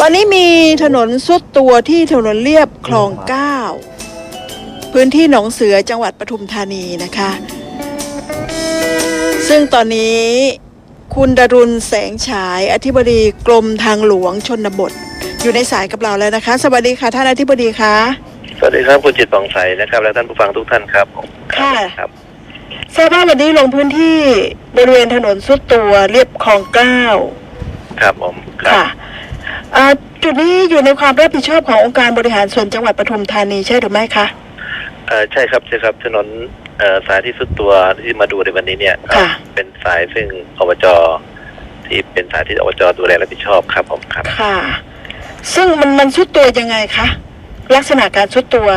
วันนี้มีถนนสุดตัวที่ถนนเลียบคลองเก้าพื้นที่หนองเสือจังหวัดปทุมธานีนะคะ ซึ่งตอนนี้คุณดรุณแสงฉายอธิบดีกรมทางหลวงชนบท อยู่ในสายกับเราแล้วนะคะ สวัสดีค่ะท่านอธิบดีคะสวัสดีครับคุณจิตปองใสนะครับ และท่านผู้ฟังทุกท่านครับผมค่ะครับทราบว่าวันนี้ลงพื้นที่บริเวณถนนสุดตัวเรียบคลองเก้าครับผมครับค่ะอ่า จุดนี้อยู่ในความรับผิดชอบขององค์การบริหารส่วนจังหวัดปทุมธานีใช่หรือไม่คะเอ่อใช่ครับใช่ครับถนนเอ่อสายที่สุดตัวที่มาดูในวันนี้เนี่ยค่ะ เป็นสายซึ่งอบจที่เป็นสายที่อบจดูแลรับผิดชอบครับผมครับ ค่ะ ซึ่งมันมันสุดตัวยังไงคะลักษณะการสุดตัว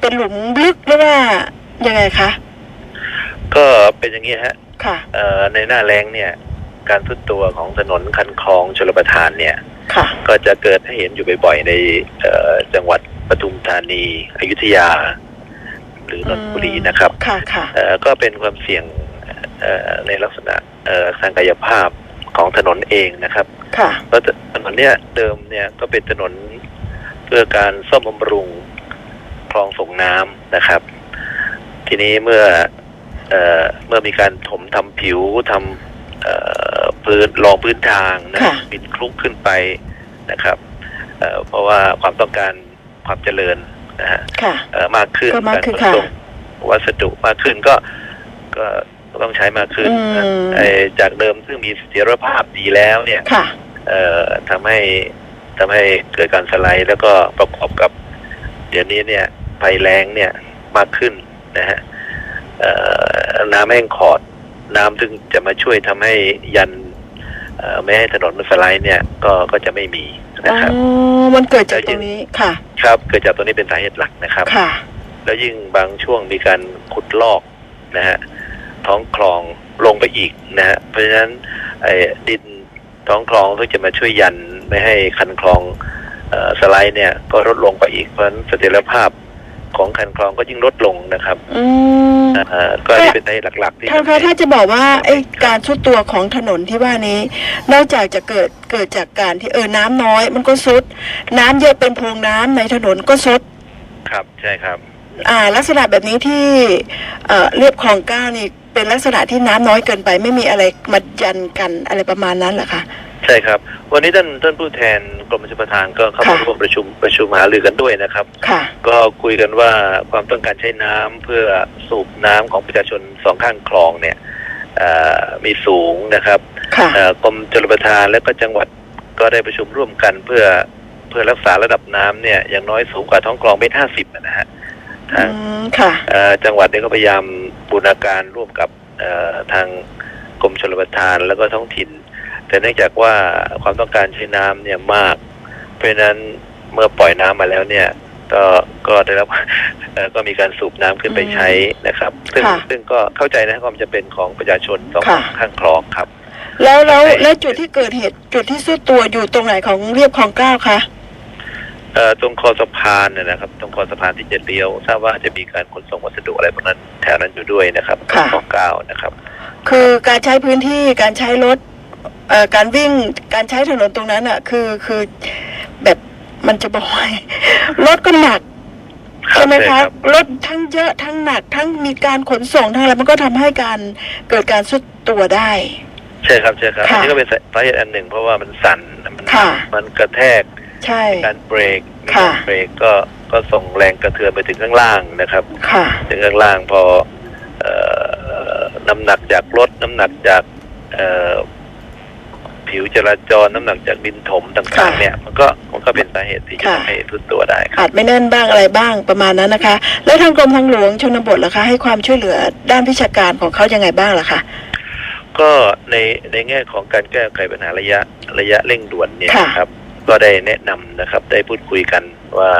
เป็นหลุมลึกหรือว่ายังไงคะก็เป็นอย่างนี้ฮะค่ะ เอ่อในหน้าแรงเนี่ย การทุดตัวของถนนคันคลองชลประทานเนี่ยค่ะ ก็จะเกิดให้เห็นอยู่บ่อยๆในเอ่อจังหวัดปทุมธานี อยุธยา หรือนนทบุรีนะครับค่ะค่ะเอ่อก็เป็นความเสี่ยงเอ่อในลักษณะเอ่อทางกายภาพของถนนเองนะครับค่ะเพราะถนนเนี่ยเดิมเนี่ยก็เป็นถนนเพื่อการซ่อมบำรุงคลองส่งน้ำนะครับ ทีนี้เมื่อเอ่อเมื่อมีการถมทำผิวทำเอ่อ พื้นรองพื้นทางนะค่ะ บินคลุกขึ้นไปนะครับเอ่อเพราะว่าความต้องการความเจริญนะฮะค่ะ เอ่อมากขึ้นก็มากขึ้นขนส่งค่ะวัสดุมากขึ้นก็ก็ต้องใช้มากขึ้นอืมไอ้จากเดิมซึ่งมีเสถียรภาพดีแล้วเนี่ย ค่ะ เอ่อทำให้ทำให้เกิดการสไลด์แล้วก็ประกอบกับ เดี๋ยวนี้เนี่ยภัยแรงเนี่ยมากขึ้นนะฮะเอ่อน้ำแห้งขอด น้ำซึ่งจะมาช่วยทำให้ยันเอ่อ ไม่ให้ถนนมันสไลด์เนี่ยก็ก็จะไม่มีอ๋นะครับอมันเกิดจากตรงนี้ค่ะ ครับเกิดจากตัวนี้เป็นสาเหตุหลักนะครับค่ะ แล้วยิ่งบางช่วงมีการขุดลอกนะฮะท้องคลองลงไปอีกนะฮะเพราะฉะนั้นไอ้ดินท้องคลองที่จะมาช่วยยันไม่ให้คันคลองเอ่อสไลด์เนี่ยก็ลดลงไปอีกเพราะฉะนั้นเสถียรภาพ ของคันคลองก็ยิ่งลดลงนะครับอืมเอ่อก็อันนี่เป็นสาเหตุหลักๆที่ท่านคะถ้าจะบอกว่าไอ้การชุดตัวของถนนที่ว่านี้ นอกจากจะเกิดเกิดจากการที่เออน้ำน้อย มันก็ซุด น้ำเยอะเป็นโพรงน้ำในถนนก็ซุด ครับใช่ครับ อ่า ลักษณะแบบนี้ที่เอ่อเรียบคลองเก้านี่เป็นลักษณะที่น้ำน้อยเกินไป ไม่มีอะไรมายันกันอะไรประมาณนั้นเหรอคะ ใช่ครับ วันนี้ท่านท่านผู้แทนกรมชลประทานก็เข้ามาค่ะร่วมประชุมประชุมหารือกันด้วยนะครับ ค่ะ ก็คุยกันว่าความต้องการใช้น้ำเพื่อสูบน้ำของประชาชนสองข้างคลองเนี่ยเอ่อมีสูงนะครับค่ะ เอ่อกรมชลประทานและก็จังหวัดก็ได้ประชุมร่วมกันเพื่อเพื่อรักษาระดับน้ำเนี่ยอย่างน้อยสูงกว่าท้องคลองเมตรห้าสิบนะฮะทางอืมค่ะ เอ่อจังหวัดเนี่ยก็พยายามบูรณาการร่วมกับเอ่อทางกรมชลประทานแล้วก็ท้องถิ่น แต่เนื่องจากว่าความต้องการใช้น้ำเนี่ยมาก เพราะฉะนั้นเมื่อปล่อยน้ำมาแล้วเนี่ยก็ก็ได้รับเอ่อก็มีการสูบน้ำขึ้นไปใช้นะครับ ซึ่งค่ะซึ่งก็เข้าใจนะความจำเป็นของประชาชนสองค่ะข้างคลองครับ แล้วแล้วใช่แล้วจุดที่เกิดเหตุจุดที่สุดตัวอยู่ตรงไหนของเรียบคลองเก้าคะเอ่อตรงคอสะพานเนยนะครับ ตรงคอสะพานที่จะเลี้ยวทราบว่าจะมีการขนส่งวัสดุอะไรพวกนั้นแถวนั้นอยู่ด้วยนะครับค่ะข้อเก้านะครับ คือการใช้พื้นที่การใช้รถเอ่อ การวิ่งการใช้ถนนตรงนั้นอะ คือคือแบบมันจะบอกว่ารถก็หนักครับใช่ไหมใช่คะครับรถทั้งเยอะทั้งหนัก ทั้งมีการขนส่งทั้งอะไรมันก็ทำให้การเกิดการสุดตัวได้ ใช่ครับใช่ครับค่ะอันนี้ก็เป็นสาเหตุอันหนึ่งเพราะว่ามันสั่นมันค่ะมันกระแทกใช่การเบรกมีค่ะการเบรกก็ก็ส่งแรงกระเทือนไปถึงข้างล่างนะครับค่ะถึงข้างล่างพอเอ่อน้ำหนักจากรถน้ำหนักจากเอ่อ ผิวจราจรน้ำหนักจากดินถมต่างค่ะๆเนี่ย มันก็มันก็เป็นสาเหตุที่จะค่ะ ทำให้ทุดตัวได้ครับอาจไม่แน่นบ้างอะไรบ้างประมาณนั้นนะคะ แล้วทางกรมทางหลวงชนบทล่ะคะ ให้ความช่วยเหลือด้านวิชาการของเขายังไงบ้างล่ะคะ ก็ในในแง่ของการแก้ไขปัญหาระยะระยะเร่งด่วนเนี่ยค่ะ นะครับ ก็ได้แนะนำนะครับ ได้พูดคุยกันว่า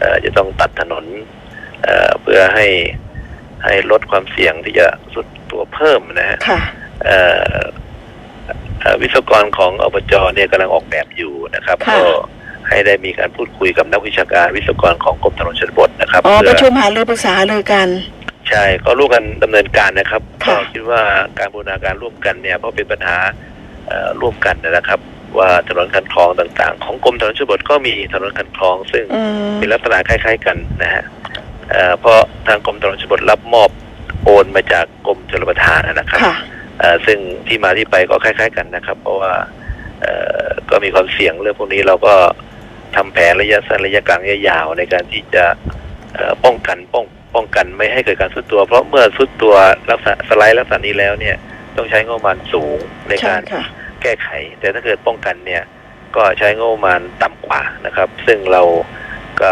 เอ่อจะต้องตัดถนนเอ่อเพื่อให้ให้ลดความเสี่ยงที่จะสุดตัวเพิ่มนะฮะ ค่ะ เอ่อเอ่อ วิศวกรของอบจเนี่ยกำลังออกแบบอยู่นะครับค่ะ ก็ให้ได้มีการพูดคุยกับนักวิชาการวิศวกรของกรมถนนชนบทนะครับอ๋อปเพื่ระชุมหารือปรึกษาหารือกัน ใช่ก็ร่วมกันดำเนินการนะครับก็ค่ะ คิดว่าการบูรณาการร่วมกันเนี่ยเพราะเป็นปัญหาเอ่อร่วมกันนะครับ ว่าถนนคันคลองต่างๆ ของกรมถนนชนบทก็มีถนนคันคลอง ซึ่ง อืมมีลักษณะคล้ายๆกันนะฮะเอ่อเพราะทางกรมถนนชนบทรับมอบโอนมาจากกรมชลประทานนะครับ ค่ะเอ่อ ซึ่งที่มาที่ไปก็คล้าย ๆ กันนะครับ เพราะว่าเอ่อก็มีความเสี่ยงเรื่องพวกนี้เราก็ทำแผนระยะสั้นระยะกลางระยะยาวในการที่จะเอ่อป้องกันป้องป้องกันไม่ให้เกิดการสุดตัว เพราะเมื่อสุดตัวลักษณะสไลด์ลักษณะนี้แล้วเนี่ยต้องใช้งบประมาณสูงในใช่การค่ะแก้ไข แต่ถ้าเกิดป้องกันเนี่ยก็ใช้งบประมาณต่ำกว่านะครับ ซึ่งเราก็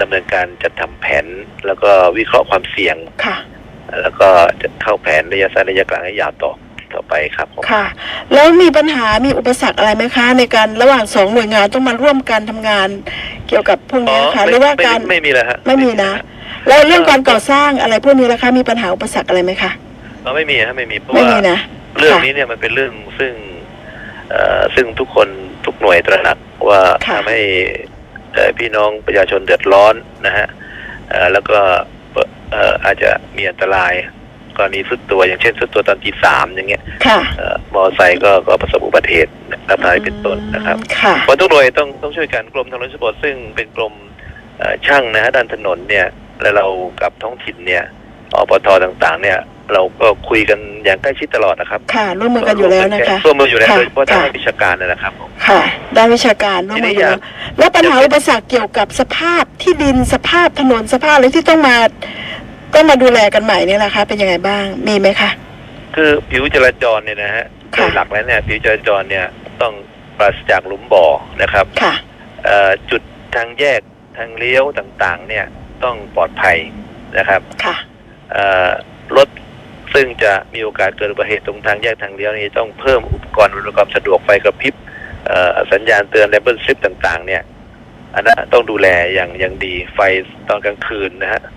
ดำเนินการจัดทำแผนแล้วก็วิเคราะห์ความเสี่ยงค่ะ แล้วก็จะเข้าแผนระยะสั้นระยะกลางระยะยาวต่อต่อไปครับผมค่ะ แล้วมีปัญหามีอุปสรรคอะไรไหมคะ ในการระหว่างสองหน่วยงานต้องมาร่วมกันทำงาน เกี่ยวกับพวกนี้ค่ะหรือว่าไม่การไม่ไม่มีแล้วฮะไม่มีนะ แล้วเรื่องการก่อสร้างอะไรพวกนี้ล่ะคะมีปัญหาอุปสรรคอะไรไหมคะเราไม่มีฮะไม่มีเพราะไม่ว่ามีนะเรื่องค่ะนี้เนี่ยมันเป็นเรื่องซึ่งเอ่อซึ่งทุกคนทุกหน่วยตระหนักว่าค่ะทำให้เอ่อพี่น้องประชาชนเดือดร้อนนะฮะเอ่อแล้วก็ เอ่ออาจจะมีอันตรายกรณีสุดตัวอย่างเช่นสุดตัวตอนที่สามอย่างเงี้ยค่ะ เอ่อมอเตอร์ไซค์ก็ก็ประสบอุบัติเหตุรับท้ายเป็นต้นนะครับค่ะ เพราะทุกหน่วยต้องต้องช่วยกันกรมถนนชนบทซึ่งเป็นกรมเอ่อช่างนะฮะด้านถนนเนี่ยและเรากับท้องถิ่นเนี่ยอปทต่างๆ เนี่ย เราก็คุยกันอย่างใกล้ชิดตลอดนะครับค่ะ ร่วมมือกันอยู่แล้วนะคะ ร่วมมืออยู่แล้วค่ะโดยเฉพาะทางค่ะวิชาการนะครับผม ค่ะด้านวิชาการร่วมมืออยู่แล้วแล้วปัญหาอุปสรรคเกี่ยวกับสภาพที่ดินสภาพถนนสภาพอะไรที่ต้องมา ต้องมาดูแลกันใหม่เนี่ยนะคะ เป็นยังไงบ้างมีไหมคะ คือผิวจราจรเนี่ยนะฮะโดค่ะยหลักแล้วเนี่ยผิวจราจรเนี่ยต้องปราศจากหลุมบ่อนะครับค่ะเอ่อจุดทางแยกทางเลี้ยวต่างๆ เนี่ยต้องปลอดภัยนะครับค่ะเอ่อรถซึ่งจะมีโอกาสเกิดอุบัติเหตุตรงทางแยกทางเลี้ยวนี้ต้องเพิ่มอุปกรณ์อำนวยความสะดวกไฟกระพริบเอ่อสัญญาณเตือนเลเบลซิปต่าง ๆ เนี่ยอันนั้นต้องดูแลอย่างอย่างดีไฟตอนกลางคืนนะฮะค่ะเอ่อ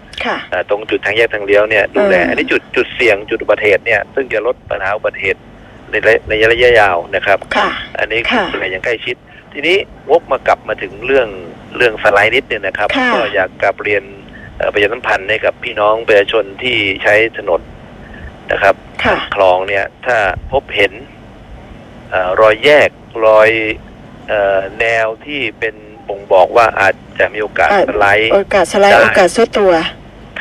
ตรงจุดทางแยกทางเลี้ยวเนี่ยดูแลอืมอันนี้จุดจุดเสี่ยงจุดอุบัติเหตุเนี่ยซึ่งจะลดปัญหาอุบัติเหตุในระในระยะยาวนะครับค่ะอันนี้ค่ะดูแลอย่างใกล้ชิด ทีนี้วกมากลับมาถึงเรื่องเรื่องสไลด์นิดเนี่ยนะครับค่ะก็อยากกลับเรียนเอ่อประชาสัมพันธ์ให้กับพี่น้องประชาชนที่ใช้ถนนนะครับค่ะคลองเนี่ย ถ้าพบเห็นเออรอยแยกรอยเออแนวที่เป็นบ่งบอกว่าอาจจะมีโอกาสอ่าสไลด์โอกาสสไลด์ได้โอกาสซุดตัว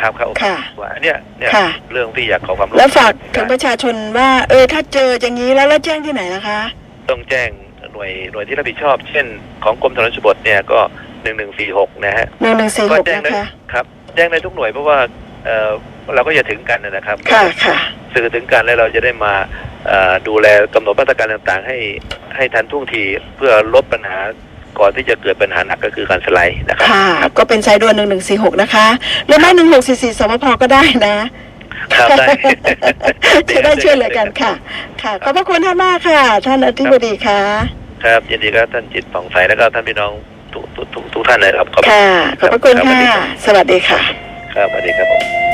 ครับครับค่ะว่าอันเนี้ยเนี่ยค่ะเรื่องที่อยากขอความรู้แล้วฝากถึงประชาชนว่า เออ ถ้าเจออย่างนี้แล้วแล้วแจ้งที่ไหนนะคะ ต้องแจ้งหน่วยหน่วยที่รับผิดชอบ เช่น ของกรมถนนชนบทเนี่ยก็หนึ่งหนึ่งสี่หกนะฮะหนึ่งหนึ่งสี่หก็กแจ้งนะได้คะครับ แจ้งได้ทุกหน่วยเพราะว่าเออเราก็จะถึงกันนะครับค่ะค่ะสื่อถึงกันแล้วเราจะได้มาเอ่อดูแลกำหนดมาตรการต่างๆ ให้ให้ทันท่วงทีเพื่อลดปัญหา ก่อนที่จะเกิดปัญหาหนักก็คือการสไลด์นะครับค่ะก็เป็นสายด่วนหนึ่งหนึ่งสี่หกนะคะหรือไม่หนึ่งหกสี่สี่สวพก็ได้นะครับได้ จะได้ช่วยเหลือกันค่ะ ค่ะ ขอบพระคุณท่านมากค่ะ ท่านอธิบดีค่ะ ครับยินดีครับท่านจิตผ่องใสแล้วก็ท่านพี่น้องทุกทุกทุกทุกท่านเลยครับขอบณค่ะ ขอบพระคุณรับค่ะ สวัสดีค่ะ ครับสวัสดีครับผม